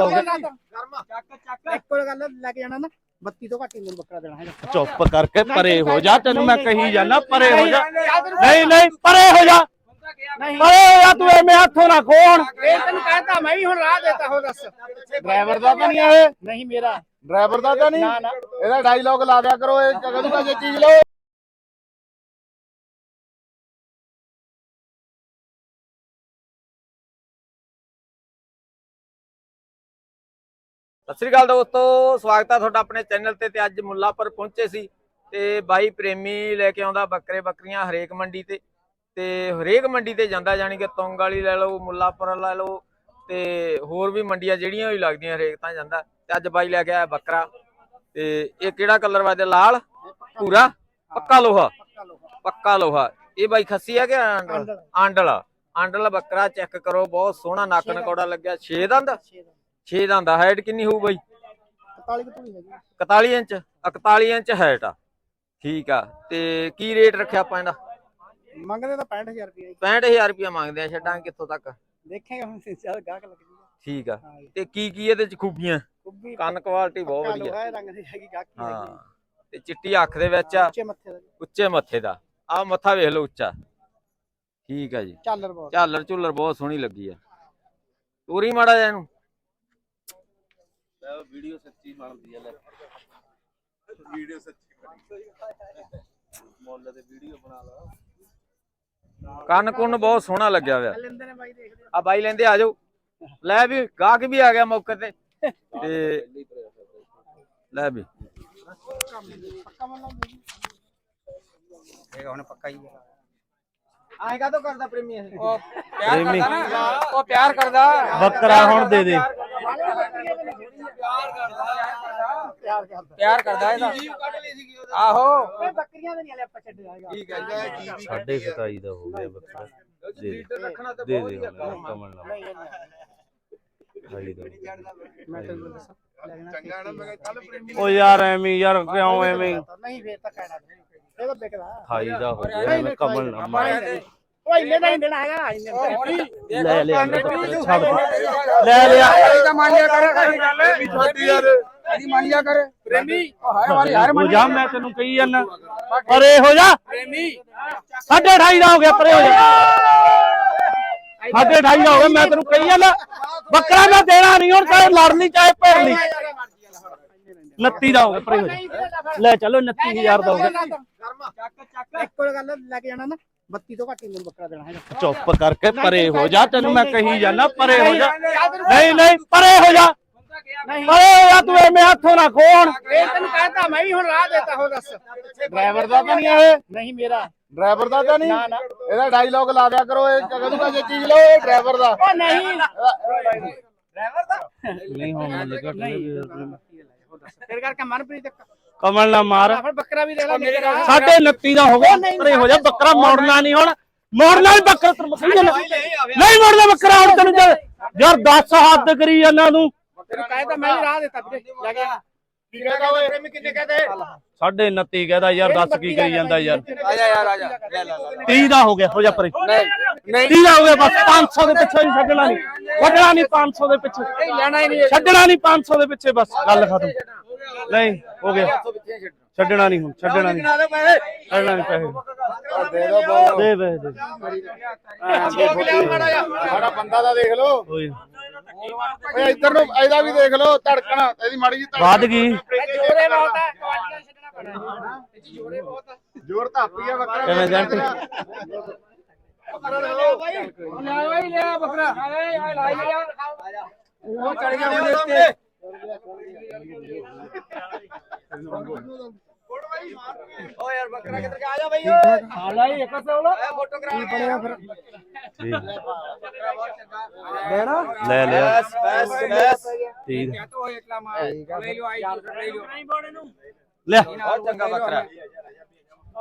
ਦੋਗੇ ਚੱਕ ਚੱਕ। ਇੱਕੋ ਗੱਲ ਲੈ ਕੇ ਜਾਣਾ ਨਾ 32 ਤੋਂ ਘੱਟ ਹੀ ਮੈਨੂੰ ਬੱਕਰਾ ਦੇਣਾ ਹੈਗਾ। ਚੁੱਪ ਕਰਕੇ ਪਰੇ ਹੋ ਜਾ ਤੈਨੂੰ ਮੈਂ ਕਹੀ ਜਾਣਾ ਪਰੇ ਹੋ ਜਾ। ਨਹੀਂ ਨਹੀਂ ਪਰੇ ਹੋ ਜਾ। ਨਹੀਂ। ਪਰੇ ਹੋ ਜਾ ਤੂੰ ਐਵੇਂ ਹੱਥੋਂ ਨਾ ਖੋਣ ਇਹ ਤੈਨੂੰ ਕਹਿੰਦਾ ਮੈਂ ਵੀ ਹੁਣ ਰਾਹ ਦੇਤਾ ਹੋ ਦੱਸ। ਡਰਾਈਵਰ ਦਾ ਤਾਂ ਨਹੀਂ ਇਹ। ਨਹੀਂ ਮੇਰਾ। ਡਰਾਈਵਰ ਦਾ ਤਾਂ ਨਹੀਂ। ਨਾ ਨਾ। ਇਹਦਾ ਡਾਇਲੌਗ ਲਾ ਦਿਆ ਕਰੋ ਇਹ ਕਹਦੂਗਾ ਜੇ ਚੀਜ਼ ਲਓ। ਸਤਿ ਸ੍ਰੀ ਅਕਾਲ ਦੋਸਤੋ ਸਵਾਗਤ ਹੈ ਤੁਹਾਡਾ ਆਪਣੇ ਚੈਨਲ ਤੇ ਤੇ ਅੱਜ ਮੁੱਲਾਪੁਰ ਪਹੁੰਚੇ ਸੀ ਤੇ ਬਾਈ ਪ੍ਰੇਮੀ ਲੈ ਕੇ ਆਉਂਦਾ ਬੱਕਰੇ ਬੱਕਰੀਆਂ ਹਰੇਕ ਮੰਡੀ ਤੇ ਤੇ ਹਰੇਕ ਮੰਡੀ ਤੇ ਜਾਂਦਾ ਜਾਣੀ ਕਿ ਤੁੰਗ ਵਾਲੀ ਲੈ ਲਓ ਮੁੱਲਾਪੁਰ ਲੈ ਲਓ ਤੇ ਹੋਰ ਵੀ ਮੰਡੀਆਂ ਜਿਹੜੀਆਂ ਵੀ ਲੱਗਦੀਆਂ ਹਰੇਕ ਤਾਂ ਜਾਂਦਾ। ਤੇ ਅੱਜ ਬਾਈ ਲੈ ਕੇ ਆਇਆ ਬੱਕਰਾ ਤੇ ਇਹ ਕਿਹੜਾ ਕਲਰ ਵਾਜਦਾ ਲਾਲ? ਪੂਰਾ ਪੱਕਾ ਲੋਹਾ? ਪੱਕਾ ਲੋਹਾ। ਇਹ ਬਾਈ ਖੱਸੀ ਆ ਕਿ ਆਂਡਲ? ਆਂਡਲ। ਬੱਕਰਾ ਚੈੱਕ ਕਰੋ ਬਹੁਤ ਸੋਹਣਾ ਨੱਕ ਦੰਦ। ਨਕੌੜਾ ਲੱਗਿਆ 6 ਦੰਦ? ਛੇ ਦਾ 6 ਦੰਦ ਦਾ ਹਾਈਟ ਕਿੰਨੀ ਹੋਊ ਬਾਈ? 41 ਕਿਤੋਂ ਹੈਗੀ। 41 ਇੰਚ 41 ਇੰਚ ਹਾਈਟ ਆ। ਠੀਕ ਆ ਤੇ ਕੀ ਰੇਟ ਰੱਖਿਆ ਆਪਾਂ ਇਹਦਾ? ਮੰਗਦੇ ਤਾਂ 65000 ਰੁਪਏ 65000 ਰੁਪਇਆ ਮੰਗਦੇ ਆ ਛੱਡਾਂਗੇ ਕਿੱਥੋਂ ਤੱਕ? ਦੇਖੇਗਾ ਹੁਣ ਚੱਲ ਗਾਹਕ ਲੱਗ ਜੂਗਾ। ਠੀਕ ਆ ਤੇ ਕੀ ਕੀ ਇਹਦੇ ਚ ਖੂਬੀਆਂ? ਕੰਨ ਕੁਆਲਿਟੀ ਬਹੁਤ ਵਧੀਆ। ਲੋਹਾ ਹੈ, ਰੰਗ ਦੀ ਹੈਗੀ ਗਾਹਕੀ ਹਾਂ ਹੈਗੀ। ਤੇ ਚਿੱਟੀ ਅੱਖ ਦੇ ਵਿੱਚ ਆ। ਉੱਚੇ ਮੱਥੇ ਦਾ। ਉੱਚੇ ਮੱਥੇ ਦਾ। ਆ ਮੱਥਾ ਵੇਖ ਲਓ ਉੱਚਾ। ਠੀਕ ਆ ਜੀ। ਝਾਲਰ ਬਹੁਤ। ਝਾਲਰ ਝੁੱਲਰ ਬਹੁਤ ਸੋਹਣੀ ਲੱਗੀ ਆ। ਤੋਰੀ ਮਾੜਾ ਜਿਹਾ ਇਹਨੂੰ। ਵੀਡੀਓ ਸੱਚੀ ਬਣਦੀ ਹੈ ਲੈ। ਵੀਡੀਓ ਸੱਚੀ ਮੁੱਲ ਤੇ ਵੀਡੀਓ ਬਣਾ ਲਾ। ਕੰਨ ਕੁੰਨ ਬਹੁਤ ਸੋਹਣਾ ਲੱਗਿਆ ਹੋਇਆ। ਨੇ ਆ ਬਾਈ ਲੈਂਦੇ ਆ ਜਾਓ। ਲੈ ਵੀ ਗਾਹਕ ਵੀ ਆ ਗਿਆ ਮੌਕੇ ਤੇ। ਤੇ ਲੈ ਵੀ ਪੱਕਾ ਮੰਨ ਲਓ ਇਹ ਹੁਣ ਪੱਕਾ ਹੀ ਹੈ ਆਏ ਕਾ ਕਰਦਾ ਪ੍ਰੇਮੀ ਇਹ? ਪ੍ਰੇਮੀ ਉਹ ਪਿਆਰ ਕਰਦਾ। ਬੱਕਰਾ ਹੁਣ ਦੇ ਦੇ। ਪਿਆਰ ਕਰਦਾ ਪਿਆਰ ਕਰਦਾ ਇਹਦਾ। ਆਹੋ। ਇਹ ਬੱਕਰੀਆਂ ਦੇ ਨਹੀਂ ਹਲੇ ਆਪਾਂ ਛੱਡਿਆ ਹੈਗਾ ਠੀਕ ਹੈ ਜੀ ਸਾਢੇ 27 ਦਾ ਹੋ ਗਿਆ ਬੱਕਰਾ ਦੇ ਦੇ। ਰੱਖਣਾ ਤੇ ਬਹੁਤ ਹੁਣ ਕਮਲ ਦਾ। ਮੈਂ ਤੈਨੂੰ ਦੱਸਾਂ। ਚੰਗਾ ਨਾ ਮੈਂ ਕਿਹਾ ਚੱਲ ਪ੍ਰੇਮੀ ਓ ਯਾਰ ਐਵੇਂ ਯਾਰ ਕਿਉਂ ਐਵੇਂ ਨਹੀਂ ਫੇਰ ਤਾਂ ਕਹਿਣਾ ਇਹ ਤਾਂ ਵਿਕਦਾ। ਖਾਈ ਦਾ ਹੋ ਗਿਆ ਐਵੇਂ ਕਮਲ ਨਾਲ ਮਾਰ ਉਹ ਇੰਨੇ ਦਾ ਹੀ ਦੇਣਾ ਹੈਗਾ ਇੰਨੇ ਦਾ। ਲੈ ਲਿਆ ਬੱਕਰਾ, ਛੱਡ ਦੇ। ਲੈ ਲਿਆ। ਇਹਦਾ ਮੰਨ ਲਿਆ ਕਰ ਕੋਈ ਗੱਲ ਛੋਟੀ ਯਾਰ ਇਹਦੀ ਮੰਨ ਲਿਆ ਕਰ। ਪ੍ਰੇਮੀ। ਹਾਏ ਵਾਲੀ ਯਾਰ ਹੋ ਜਾ ਮੈਂ ਤੈਨੂੰ ਕਹੀ ਜਾਂਦਾ। ਪਰੇ ਹੋ ਜਾ ਪ੍ਰੇਮੀ। ਸਾਢੇ 2.5 ਦਾ ਹੋ ਗਿਆ ਪਰੇ ਹੋ ਜਾ। ਸਾਢੇ 2.5 ਦਾ ਹੋ ਗਿਆ ਮੈਂ ਤੈਨੂੰ ਕਹੀ ਜਾਂਦਾ। ਬੱਕਰਾ ਮੈਂ ਦੇਣਾ ਨਹੀਂ ਹੁਣ ਚਾਹੇ ਲੜ ਲਈ ਚਾਹੇ ਭੇੜ ਲਈ। 29 ਦਾ ਹੋ ਗਿਆ ਪਰੇ ਹੋ ਜਾ। ਲੈ ਚਲੋ 29000 ਦਾ ਹੋ ਗਿਆ। ਚੱਕ ਚੱਕ। ਇੱਕੋ ਗੱਲ ਲੈ ਕੇ ਜਾਣਾ ਨਾ। 32 ਤੋਂ ਘੱਟ ਹੀ ਮੈਨੂੰ ਬੱਕਰਾ ਦੇਣਾ ਹੈਗਾ। ਚੁੱਪ ਕਰਕੇ ਪਰੇ ਹੋ ਜਾ ਤੈਨੂੰ ਮੈਂ ਕਹੀ ਜਾਂਦਾ ਪਰੇ ਹੋ ਜਾ। ਨਹੀਂ ਨਹੀਂ ਪਰੇ ਹੋ ਜਾ। ਨਹੀਂ। ਪਰੇ ਹੋ ਜਾ ਤੂੰ ਐਵੇਂ ਹੱਥੋਂ ਨਾ ਖੋਣ। ਇਹ ਤੈਨੂੰ ਕਹਿੰਦਾ ਮੈਂ ਵੀ ਹੁਣ ਰਾਹ ਦੇਤਾ ਹੋ ਦੱਸ। ਡਰਾਈਵਰ ਦਾ ਤਾਂ ਨਹੀਂ ਇਹ। ਨਹੀਂ ਮੇਰਾ। ਡਰਾਈਵਰ ਦਾ ਤਾਂ ਨਹੀਂ। ਇਹਦਾ ਡਾਇਲੌਗ ਲਾ ਦਿਆ ਕਰੋ ਇਹ ਕਹਦੂਗਾ ਜੇ ਚੀਜ਼ ਲਓ ਇਹ ਡਰਾਈਵਰ ਦਾ। ਉਹ ਨਹੀਂ। ਨਹੀਂ ਹੁਣ ਘਟ ਫਿਰ ਕਰਕੇ ਮਨਪ੍ਰੀਤ ਕਮਲ ਨਾ ਮਾਰ। ਫਿਰ ਬੱਕਰਾ ਵੀ ਦੇਖ ਲੈ ਮੇਰੇ ਨਾਲ ਸਾਢੇ 29 ਦਾ ਹੋ ਗਿਆ। ਪਰੇ ਹੋ ਜਾ ਬੱਕਰਾ ਮੋੜਨਾ ਨਹੀਂ। ਹੁਣ। ਮੋੜਨਾ ਨਹੀਂ ਬੱਕਰਾ ਤੈਨੂੰ ਸਹੀ ਗੱਲ ਨਹੀਂ ਮੋੜਦਾ ਬੱਕਰਾ ਹੁਣ ਤੈਨੂੰ ਜੇ- ਯਾਰ 10 ਹੱਦ ਕਰੀ ਜਾਂਦਾ ਤੂੰ ਤੈਨੂੰ ਕਹਿੰਦਾ ਮੈਂ ਵੀ ਰਾਹ ਦੇਤਾ ਵੀਰੇ। ਲੈ ਕੀ ਕਹਦਾ ਓਏ? ਪ੍ਰੇਮੀ ਕਿੰਨੇ ਕਹਦੇ ਸਾਢੇ 29 ਕਹਦਾ ਯਾਰ ਦੱਸ ਕੀ ਕਰੀ ਜਾਂਦਾ ਯਾਰ। ਆ ਜਾ ਯਾਰ ਆ ਜਾ ਲੈ ਲੈ ਲੈ 30 ਦਾ ਹੋ ਗਿਆ ਹੋ ਜਾ ਪਰੇ। ਨਹੀਂ 30 ਦਾ ਹੋ ਗਿਆ ਬਸ 500 ਦੇ ਪਿੱਛੇ ਨਹੀਂ ਛੱਡਣਾ ਨਹੀਂ। ਛੱਡਣਾ ਨਹੀਂ 500 ਦੇ ਪਿੱਛੇ। ਲੈਣਾ ਹੀ ਨਹੀਂ। ਛੱਡਣਾ ਨਹੀਂ 500 ਦੇ ਪਿੱਛੇ ਬਸ ਗੱਲ ਖਤਮ। ਨਹੀਂ ਹੋ ਗਿਆ। ਛੱਡਣਾ ਨਹੀਂ ਹੁਣ ਛੱਡਣਾ ਨਹੀਂ। ਦੇ ਛੱਡਣਾ ਨਹੀਂ ਪੈਸੇ। ਦੇ ਦੋ ਬੋ ਦੇ ਵੇ ਦੇ ਸਾਡਾ ਬੰਦਾ ਦਾ ਦੇਖ ਲਓ। ਕੋਈ ਓਏ ਇੱਧਰ ਨੂੰ ਇਹਦਾ ਵੀ ਦੇਖ ਲਓ ਧੜਕਣ ਇਹਦੀ ਮਾੜੀ ਜੀ ਵੱਧ ਗਈ। ਜੋਰੇ ਬਹੁਤ ਹੈ ਕੁਆਲੀਆਂ ਛੱਡਣਾ ਪੈਣਾ। ਜੋਰੇ ਬਹੁਤ ਹੈ ਜ਼ੋਰ ਧਾਪੀ ਆ ਬੱਕਰਾ। ਕਿਵੇਂ ਜੰਟ? ਲੈ ਬਾਈ। ਲੈ ਬੱਕਰਾ। ਆ ਲਾਈ ਲਿਆ ਉਹ ਚੜ ਗਿਆ ਉਹਦੇ ਉੱਤੇ ਓ ਯਾਰ ਬੱਕਰਾ ਕਿੱਧਰ ਗਿਆ? ਆ ਜਾ ਬਈ ਓਏ। ਆ ਲਾਈ ਇੱਕ ਸੌ ਐ ਫੋਟੋ ਕਰਾ ਬਣਿਆ ਫਿਰ। ਠੀਕ ਦੇਣਾ ਲੈ ਲਿਆ। ਬਸ ਬਸ ਬਸ। ਠੀਕ ਲੈ ਲਿਓ ਆਈ ਲੈ ਲਿਓ। ਲੈ ਬਹੁਤ ਚੰਗਾ ਬੱਕਰਾ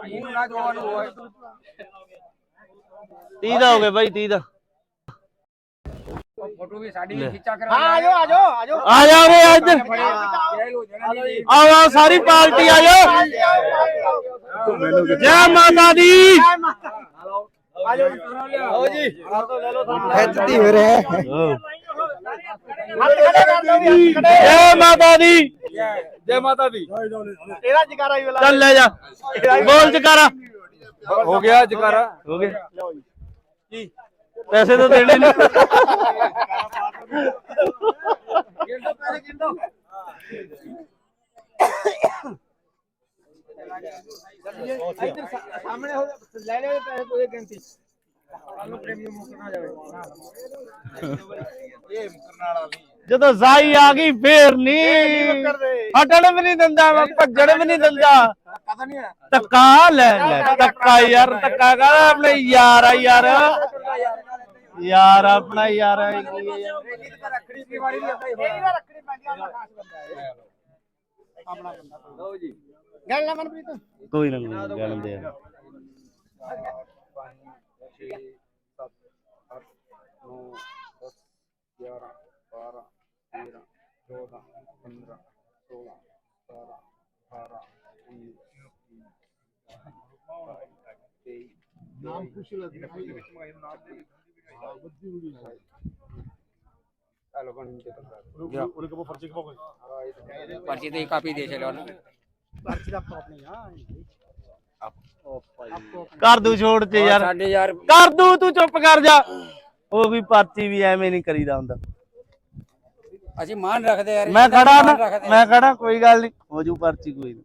ਇਹਨੂੰ। ਨਾ ਜੋੜ ਨੂੰ 30 ਦਾ ਹੋ ਗਿਆ ਬਾਈ 30 ਦਾ ਫੋਟੋ ਵੀ ਸਾਡੀ ਲੈ। ਖਿੱਚਾ ਹਾਂ ਆ ਜਾਓ ਆ ਜਾਓ ਆ ਜਾਓ ਆ ਜਾ ਵੇ ਇੱਧਰ ਆ ਆ ਸਾਰੀ ਪਾਰਟੀ ਆ ਜਾ ਜੈ ਮਾਤਾ ਦੀ ਆਓ ਜੀ ਖਿੱਚਦੀ ਹੋ ਰਿਹਾ ਓ, ਹੱਥ ਖੜੇ ਕਰ ਲਓ ਵੀ ਹੱਥ ਖੜੇ ਜੈ ਮਾਤਾ ਦੀ ਜੈ ਮਾਤਾ ਦੀ ਇਹਦਾ ਜਗਾਰਾ ਹੀ ਵਾਲਾ ਚੱਲ ਲੈ ਜਾ ਬੋਲ ਜਕਾਰਾ ਹੋ ਗਿਆ ਜਕਾਰਾ ਹੋ ਗਿਆ ਪੈਸੇ ਤਾਂ ਦੇਣੇ ਨਹੀਂ ਇੱਧਰ ਸਾਹਮਣੇ ਹੋ ਲੈ ਲੈ ਪੈਸੇ ਕੋਈ ਗਿਣਤੀ ਜਦੋਂ ਜ਼ਾਈ ਆ ਗਈ, ਫੇਰ ਨਹੀਂ ਹਟਣ ਵੀ ਨਹੀਂ ਦਿੰਦਾ, ਮੈਂ ਭੱਜਣ ਵੀ ਨਹੀਂ ਦਿੰਦਾ। ਧੱਕਾ ਲੈ ਲੈ, ਧੱਕਾ ਯਾਰ, ਧੱਕਾ ਕਰ ਆਪਣੇ ਯਾਰ ਆ ਯਾਰ। ਯਾਰ, ਆਪਣਾ ਯਾਰ ਆ ਕੀ ਹੈ ਯਾਰ। ਇਹ ਤਾਂ ਰੱਖੜੀ ਦੀ ਵਾਰੀ ਵੀ ਹੀ ਇਹ ਵੀ ਪੈਂਦੀ ਆ ਖਾਸ ਬੰਦਾ ਹੈ ਆਪਣਾ ਬੰਦਾ ਲਓ ਜੀ ਗੱਲ ਨਾ ਮਨਪ੍ਰੀਤ ਕੋਈ ਨਾ ਜਾਣਦੇ ਆ पर्ची तो कापी दे चलो ना ਪਰਚੀ ਦਾ ਆਪਣੀ ਆ ਕਰ ਦੂ ਛੋੜ ਤੇ ਯਾਰ साढ़े यार ਕਰ ਦੂ ਤੂੰ ਚੁੱਪ ਕਰ ਜਾ ਉਹ ਵੀ ਪਰਚੀ ਵੀ ਐਵੇਂ ਨਹੀਂ ਕਰੀਦਾ ਹੁੰਦਾ अच्छी मान रख दे यार ਮੈਂ इतना ਖੜਾ मान ਨਾ रख दे। ਮੈਂ ਖੜਾ ਕੋਈ ਗੱਲ ਨਹੀਂ ਹੋ ਜੂ ਪਰਚੀ ਕੋਈ ਨਹੀਂ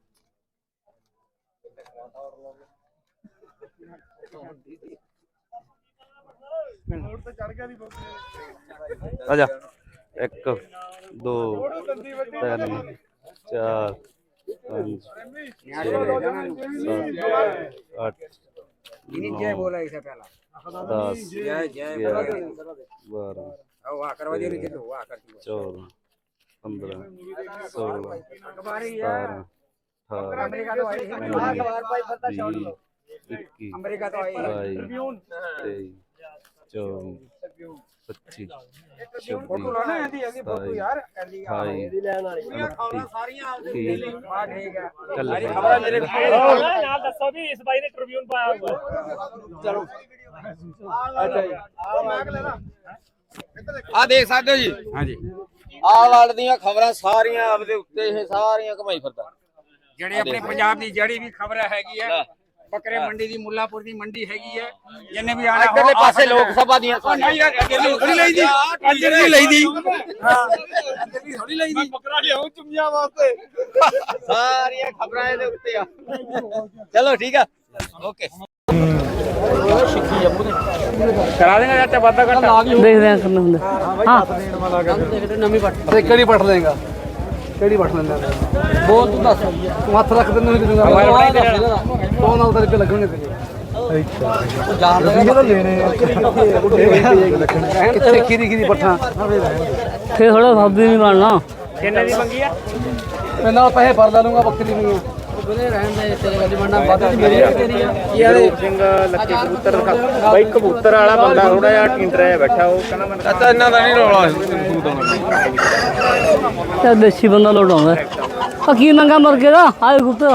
ਆ ਜਾ 1 2 3 4 5 8 इन्हीं जय बोला इसे पहला 10 जय जय 11 बोला 12 अब वाह करवा दे रही तो वाह करती 14 15 16 अखबारी 17 18 अमेरिका तो आई 25 ਫੋਟੋ ਨਾ ਨਾ ਇਹਦੀ ਇਹਦੀ ਫੋਟੋ ਯਾਰ ਐਲੀ ਆ ਇਹਦੀ ਲੈਣ ਵਾਲੀ ਪੂਰੀਆਂ ਚਲੋ ਅੱਛਾ ਦੇਖ ਸਕਦੇ ਹੋ ਖਬਰਾਂ ਸਾਰੀਆਂ ਆਪਦੇ ਉੱਤੇ ਇਹ ਪੰਜਾਬ ਦੀ ਜਿਹੜੀ ਵੀ ਖਬਰ ਹੈਗੀ ਹੈ ਬੱਕਰੇ ਮੰਡੀ ਦੀ ਮੁੱਲਾਪੁਰ ਦੀ ਮੰਡੀ ਹੈਗੀ ਹੈ। ਜਿੰਨੇ ਵੀ ਆਣਾ ਇੱਧਰਲੇ ਪਾਸੇ ਲੋਕ ਸਭਾ ਦੀਆਂ ਨਹੀਂ ਯਾਰ ਨਹੀਂ ਥੋੜੀ ਲਈ ਦੀ ਅੱਗੇ ਨਹੀਂ ਲਈ ਦੀ ਹਾਂ। ਨਹੀਂ ਥੋੜੀ ਲਈ ਦੀ ਬੱਕਰਾ ਲਿਆਉਂ ਚੁੰਮੀਆਂ ਵਾਸਤੇ। ਸਾਰੀਆਂ ਖਬਰਾਂ ਇਹਦੇ ਉੱਤੇ ਆ। ਚਲੋ ਠੀਕ ਆ। ਓਕੇ। ਕਰਾ ਦੇਗਾ ਚਾਚਾ ਵਾਦਾ ਘੰਟਾ। ਦੇਖਦੇ ਆ ਕਿੰਨਾ ਹੁੰਦਾ। ਹਾਂ ਤੇ ਕਿਹੜੀ ਪੱਟ ਲੇਗਾ ਕਿਹੜੀ ਪੱਟ ਲੈਂਦਾ? ਬਹੁਤ ਤੂੰ ਦੱਸ। ਤੂੰ ਹੱਥ ਰੱਖ ਦਿੰਦੇ ਨਹੀਂ ਕਿਦੋਂ ਤੋਂ ਨਾਲ ਤੇਰੇ ਲੱਗਣਗੇ ਤੇਰੇ। ਅੱਛਾ। ਜਾਣਦਾ ਲੈਣੇ ਕਿੱਥੇ ਖੀਰੀ ਖੀਰੀ ਪੱਠਾ? ਫੇਰ ਥੋੜਾ ਸਬਜ਼ੀ ਨਹੀਂ ਬਣਨਾ। ਕਿੰਨੇ ਦੀ ਮੰਗੀ ਆ? ਮੈਂ ਨਾਲ ਪੈਸੇ ਭਰ ਲੈ ਲੂੰਗਾ ਬੱਕਰੀ ਦੀਆਂ ਰਹਿਣ ਦੇ ਯਾਰ ਸਿੰਘ ਲੱਕੀ ਕਬੂਤਰ ਬਾਈ ਕਬੂਤਰ ਵਾਲਾ ਬੰਦਾ ਥੋੜਾ ਜਿਹਾ ਟਿੰਡਰਾ ਜਿਹਾ ਬੈਠਾ ਉਹ ਕਹਿੰਦਾ ਮੈਂ ਇਹਨਾਂ ਦਾ ਨਹੀਂ ਰੌਲਾ ਤੇ ਦੇਸੀ ਬੰਦਾ ਲੋਟ ਆਉਂਦਾ। ਆ ਕੀ ਨੰਗਾ ਮਰ ਗਿਆ ਆਏ ਗੁੱਤੇ